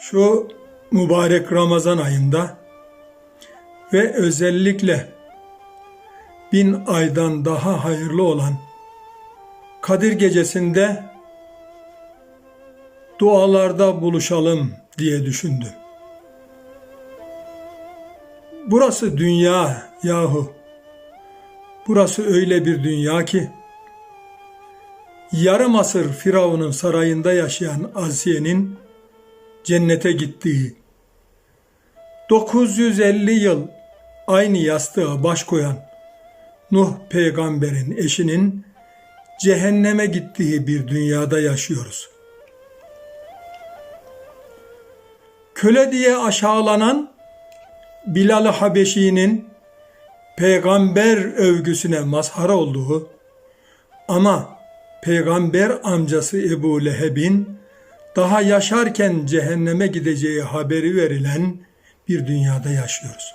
Şu mübarek Ramazan ayında ve özellikle bin aydan daha hayırlı olan Kadir gecesinde dualarda buluşalım diye düşündüm. Burası dünya yahu. Burası öyle bir dünya ki yarım asır Firavun'un sarayında yaşayan Asiye'nin cennete gittiği, 950 yıl aynı yastığa baş koyan Nuh peygamberin eşinin cehenneme gittiği bir dünyada yaşıyoruz. Köle diye aşağılanan Bilal-i Habeşi'nin peygamber övgüsüne mazhar olduğu ama peygamber amcası Ebu Leheb'in daha yaşarken cehenneme gideceği haberi verilen bir dünyada yaşıyoruz.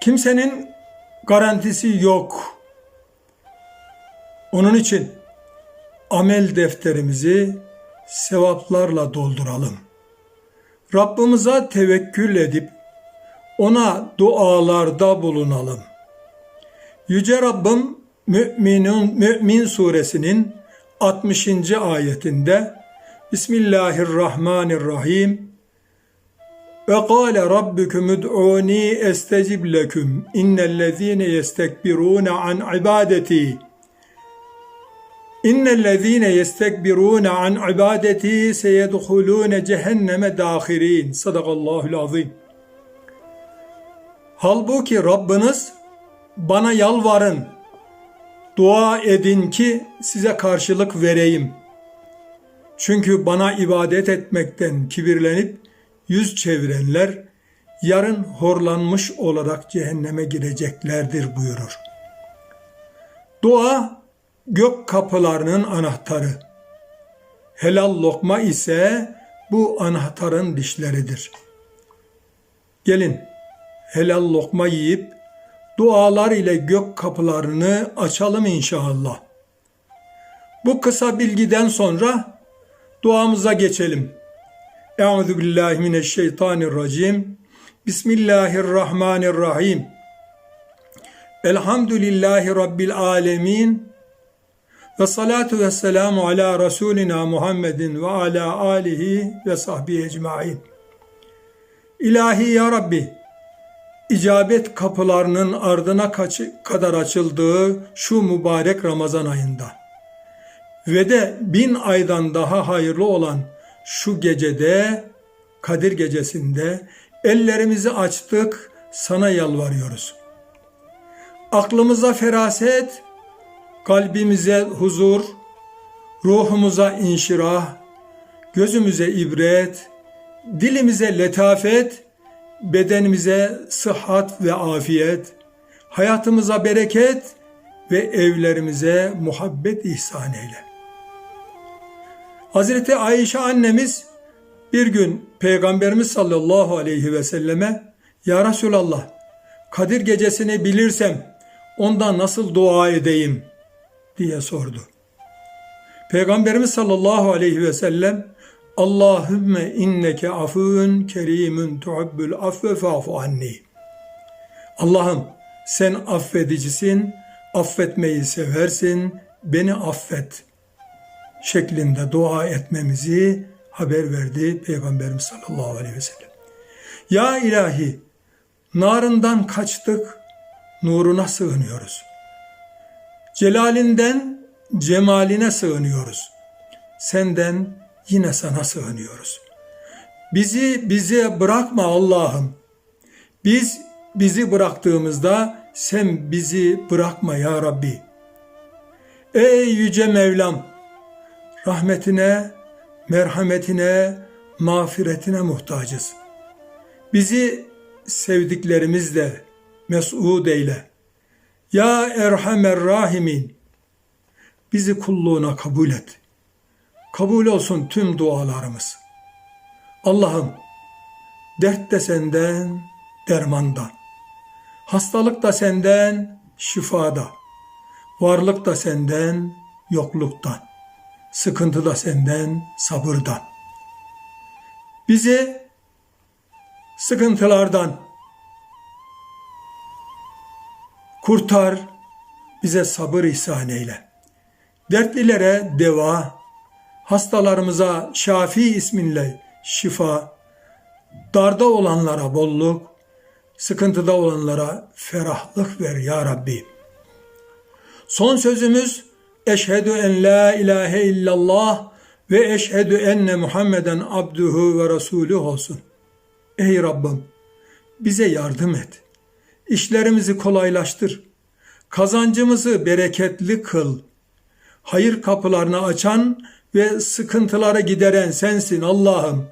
Kimsenin garantisi yok. Onun için amel defterimizi sevaplarla dolduralım. Rabbimize tevekkül edip ona dualarda bulunalım. Yüce Rabbim Mü'minun Mü'min suresinin 60. ayetinde Bismillahirrahmanirrahim ve kâle rabbukum ud'ûni estecib leküm innellezîne yestekbirûne an ibadeti İnnellezîne yestekbirûne an ibadeti seyedhulûne cehenneme dâhirîn. Sadakallahul azim. Halbuki Rabbiniz bana yalvarın, dua edin ki size karşılık vereyim. Çünkü bana ibadet etmekten kibirlenip yüz çevirenler yarın horlanmış olarak cehenneme gireceklerdir buyurur. Dua gök kapılarının anahtarı. Helal lokma ise bu anahtarın dişleridir. Gelin helal lokma yiyip dualar ile gök kapılarını açalım inşallah. Bu kısa bilgiden sonra duamıza geçelim. Euzu billahi mineşşeytanirracim. Bismillahirrahmanirrahim. Elhamdülillahi rabbil alamin. Ve salatu ve selamu ala Resulina Muhammedin ve ala alihi ve sahbihi ecmain. İlahi ya Rabbi, icabet kapılarının ardına kadar açıldığı şu mübarek Ramazan ayında ve de bin aydan daha hayırlı olan şu gecede, Kadir gecesinde ellerimizi açtık, sana yalvarıyoruz. Aklımıza feraset, kalbimize huzur, ruhumuza inşirah, gözümüze ibret, dilimize letafet, bedenimize sıhhat ve afiyet, hayatımıza bereket ve evlerimize muhabbet ihsan eyle. Hazreti Ayşe annemiz bir gün Peygamberimiz sallallahu aleyhi ve selleme Ya Resulallah Kadir gecesini bilirsem ondan nasıl dua edeyim diye sordu. Peygamberimiz sallallahu aleyhi ve sellem Allahümme inneke afun kerimun tuhibbul affe fa'fu anni. Allah'ım sen affedicisin, affetmeyi seversin, beni affet şeklinde dua etmemizi haber verdi Peygamberimiz sallallahu aleyhi ve sellem. Ya ilahi narından kaçtık, nuruna sığınıyoruz. Celalinden cemaline sığınıyoruz. Senden yine sana sığınıyoruz. Bizi bize bırakma Allah'ım. Biz bizi bıraktığımızda sen bizi bırakma ya Rabbi. Ey yüce Mevlam, rahmetine, merhametine, mağfiretine muhtacız. Bizi sevdiklerimizle mes'ud eyle. Ya Erhamer Rahimin, bizi kulluğuna kabul et. Kabul olsun tüm dualarımız. Allah'ım, dert de senden, dermanda. Hastalık da senden, şifada. Varlık da senden, yokluktan. Sıkıntı da senden, sabırdan. Bizi sıkıntılardan kurtar, bize sabır ihsan eyle. Dertlilere deva, hastalarımıza Şafi isminle şifa, darda olanlara bolluk, sıkıntıda olanlara ferahlık ver ya Rabbi. Son sözümüz Eşhedü en la ilahe illallah ve eşhedü enne Muhammeden abduhu ve resulü olsun. Ey Rabbim bize yardım et. İşlerimizi kolaylaştır. Kazancımızı bereketli kıl. Hayır kapılarını açan ve sıkıntıları gideren sensin Allah'ım.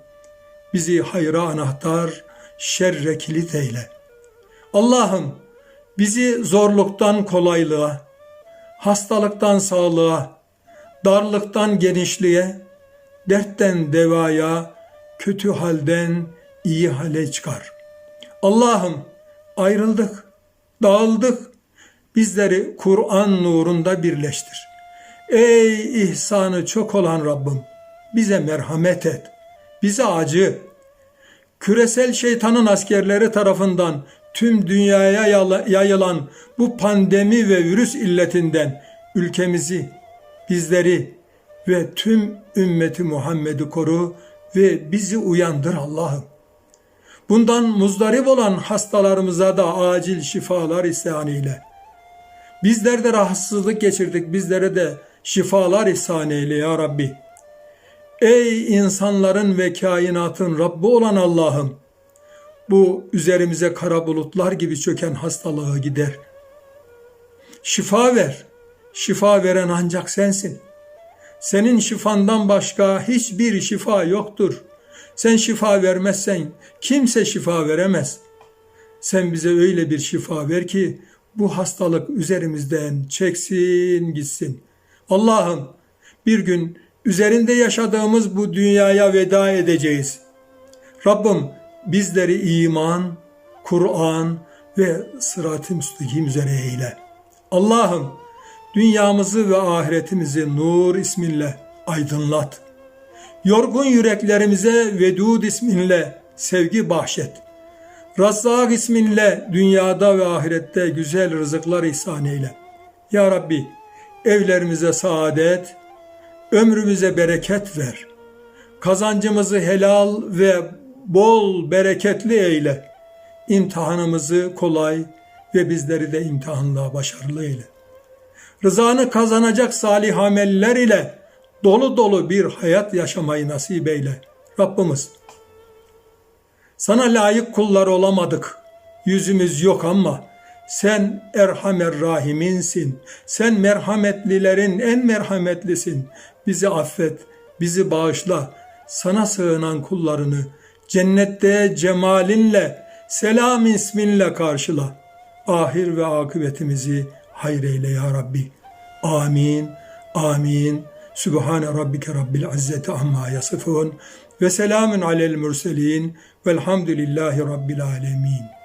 Bizi hayra anahtar, şerre kilit eyle. Allah'ım bizi zorluktan kolaylığa, hastalıktan sağlığa, darlıktan genişliğe, dertten devaya, kötü halden iyi hale çıkar. Allah'ım ayrıldık, dağıldık. Bizleri Kur'an nurunda birleştir. Ey ihsanı çok olan Rabbim, bize merhamet et. Bize acı. Küresel şeytanın askerleri tarafından tüm dünyaya yayılan bu pandemi ve virüs illetinden ülkemizi, bizleri ve tüm ümmeti Muhammed'i koru ve bizi uyandır Allah'ım. Bundan muzdarip olan hastalarımıza da acil şifalar ihsan eyle. Bizler de rahatsızlık geçirdik, bizlere de şifalar ihsan eyle ya Rabbi. Ey insanların ve kainatın Rabbi olan Allah'ım, bu üzerimize kara bulutlar gibi çöken hastalığı gider. Şifa ver. Şifa veren ancak sensin. Senin şifandan başka hiçbir şifa yoktur. Sen şifa vermezsen kimse şifa veremez. Sen bize öyle bir şifa ver ki bu hastalık üzerimizden çeksin gitsin. Allah'ım bir gün üzerinde yaşadığımız bu dünyaya veda edeceğiz. Rabbim bizleri iman, Kur'an ve sırat-ı müstakim üzere eyle. Allah'ım dünyamızı ve ahiretimizi nur isminle aydınlat. Yorgun yüreklerimize Vedud isminle sevgi bahşet. Razzak isminle dünyada ve ahirette güzel rızıklar ihsan eyle. Ya Rabbi evlerimize saadet, ömrümüze bereket ver. Kazancımızı helal ve bol bereketli eyle. İmtihanımızı kolay ve bizleri de imtihanla başarılı eyle. Rızanı kazanacak salih ameller ile dolu dolu bir hayat yaşamayı nasip eyle. Rabbimiz sana layık kullar olamadık. Yüzümüz yok ama sen Erhamer Rahiminsin. Sen merhametlilerin en merhametlisin. Bizi affet, bizi bağışla. Sana sığınan kullarını cennette cemalinle, selam isminle karşıla. Ahir ve akıbetimizi hayreyle ya Rabbi. Amin, amin. Sübhane Rabbike Rabbil İzzeti amma yasifun ve selamun alel mürselin velhamdülillahi Rabbil alemin.